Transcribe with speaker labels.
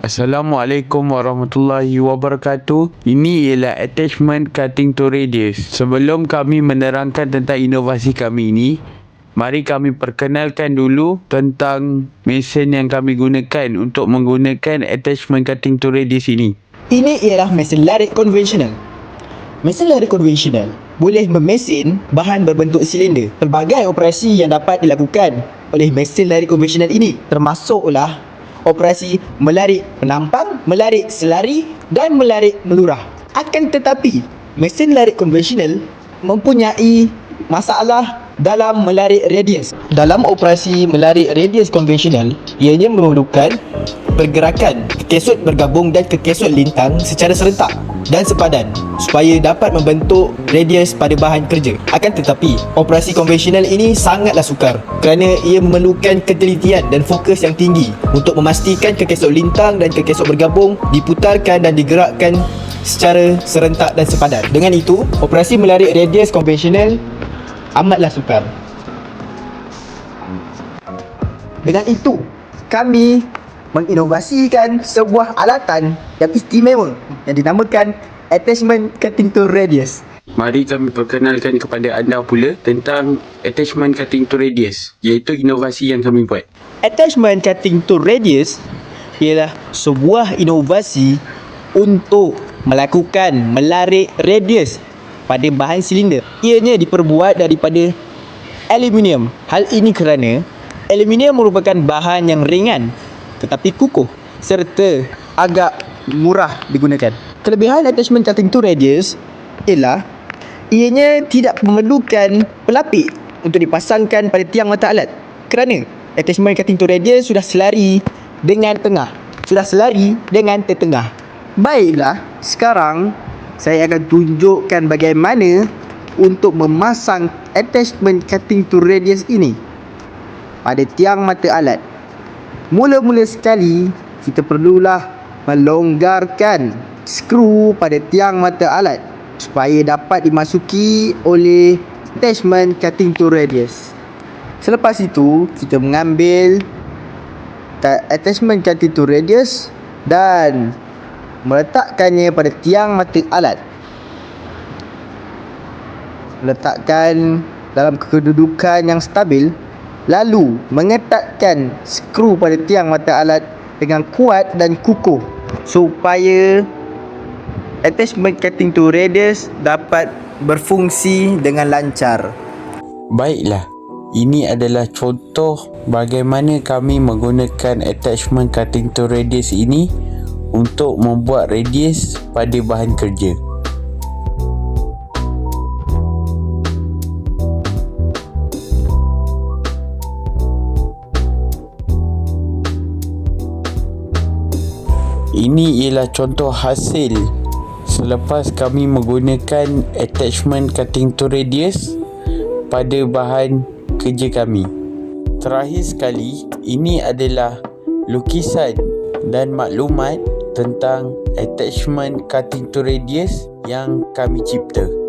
Speaker 1: Assalamualaikum warahmatullahi wabarakatuh. Ini ialah attachment cutting to radius. Sebelum kami menerangkan tentang inovasi kami ini, mari kami perkenalkan dulu tentang mesin yang kami gunakan untuk menggunakan attachment cutting to radius ini.
Speaker 2: Ini ialah mesin larik konvensional. Mesin larik konvensional boleh memesin bahan berbentuk silinder. Pelbagai operasi yang dapat dilakukan oleh mesin larik konvensional ini termasuklah operasi melarik penampang, melarik selari dan melarik melurah. Akan tetapi, mesin larik konvensional mempunyai masalah dalam melarik radius. Dalam operasi melarik radius konvensional, ianya memerlukan pergerakan kekesut bergabung dan kekesut lintang secara serentak dan sepadan supaya dapat membentuk radius pada bahan kerja. Akan tetapi, operasi konvensional ini sangatlah sukar kerana ia memerlukan ketelitian dan fokus yang tinggi untuk memastikan kekesut lintang dan kekesut bergabung diputarkan dan digerakkan secara serentak dan sepadan. Dengan itu, operasi melarik radius konvensional amatlah sukar. Dengan itu, kami menginovasikan sebuah alatan yang istimewa yang dinamakan attachment cutting to radius.
Speaker 1: Mari kami perkenalkan kepada anda pula tentang attachment cutting to radius, iaitu inovasi yang kami buat.
Speaker 2: Attachment cutting to radius ialah sebuah inovasi untuk melakukan melarik radius pada bahan silinder. Ianya diperbuat daripada aluminium. Hal ini kerana aluminium merupakan bahan yang ringan tetapi kukuh serta agak murah digunakan. Kelebihan attachment cutting to radius ialah ianya tidak memerlukan pelapik untuk dipasangkan pada tiang mata alat kerana attachment cutting to radius sudah selari dengan tengah. Sudah selari dengan tertengah. Baiklah, sekarang saya akan tunjukkan bagaimana untuk memasang attachment cutting to radius ini pada tiang mata alat. Mula-mula sekali, kita perlulah melonggarkan skru pada tiang mata alat supaya dapat dimasuki oleh attachment cutting to radius. Selepas itu, kita mengambil ta- attachment cutting to radius dan meletakkannya pada tiang mata alat. Letakkan dalam kedudukan yang stabil lalu mengetatkan skru pada tiang mata alat dengan kuat dan kukuh supaya attachment cutting to radius dapat berfungsi dengan lancar.
Speaker 1: Baiklah, ini adalah contoh bagaimana kami menggunakan attachment cutting to radius ini untuk membuat radius pada bahan kerja. Ini ialah contoh hasil selepas kami menggunakan attachment cutting to radius pada bahan kerja kami. Terakhir sekali, ini adalah lukisan dan maklumat tentang attachment cutting to radius yang kami cipta.